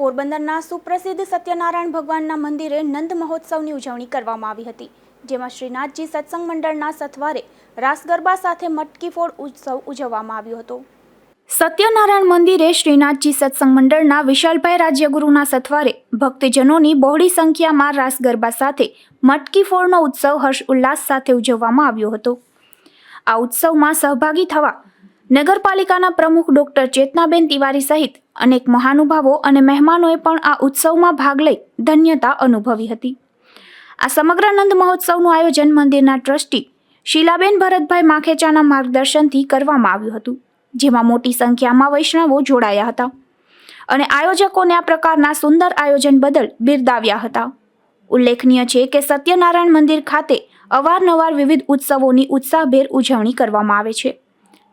પોરબંદરના સુપ્રસિદ્ધ સત્યનારાયણ ભગવાનના મંદિરે નંદ મહોત્સવની ઉજવણી કરવામાં આવી હતી, જેમાં શ્રીનાથજી સત્સંગ મંડળના સથવારે રાસ ગરબા સાથે મટકી ફોડ ઉત્સવ ઉજવવામાં આવ્યો હતો. સત્યનારાયણ મંદિરે શ્રીનાથજી સત્સંગ મંડળના વિશાલભાઈ રાજ્યગુરુના સથવારે ભક્તજનોની બહોળી સંખ્યામાં રાસ ગરબા સાથે મટકી ફોડનો ઉત્સવ હર્ષ ઉલ્લાસ સાથે ઉજવવામાં આવ્યો હતો. આ ઉત્સવમાં સહભાગી થવા નગરપાલિકાના પ્રમુખ ડોક્ટર ચેતનાબેન તિવારી સહિત અનેક મહાનુભાવો અને મહેમાનોએ પણ આ ઉત્સવમાં ભાગ લઈ ધન્યતા અનુભવી હતી. આ સમગ્ર નંદ મહોત્સવનું આયોજન મંદિરના ટ્રસ્ટી શીલાબેન ભરતભાઈ માખેચાના માર્ગદર્શનથી કરવામાં આવ્યું હતું, જેમાં મોટી સંખ્યામાં વૈષ્ણવો જોડાયા હતા અને આયોજકોને આ પ્રકારના સુંદર આયોજન બદલ બિરદાવ્યા હતા. ઉલ્લેખનીય છે કે સત્યનારાયણ મંદિર ખાતે અવારનવાર વિવિધ ઉત્સવોની ઉત્સાહભેર ઉજવણી કરવામાં આવે છે.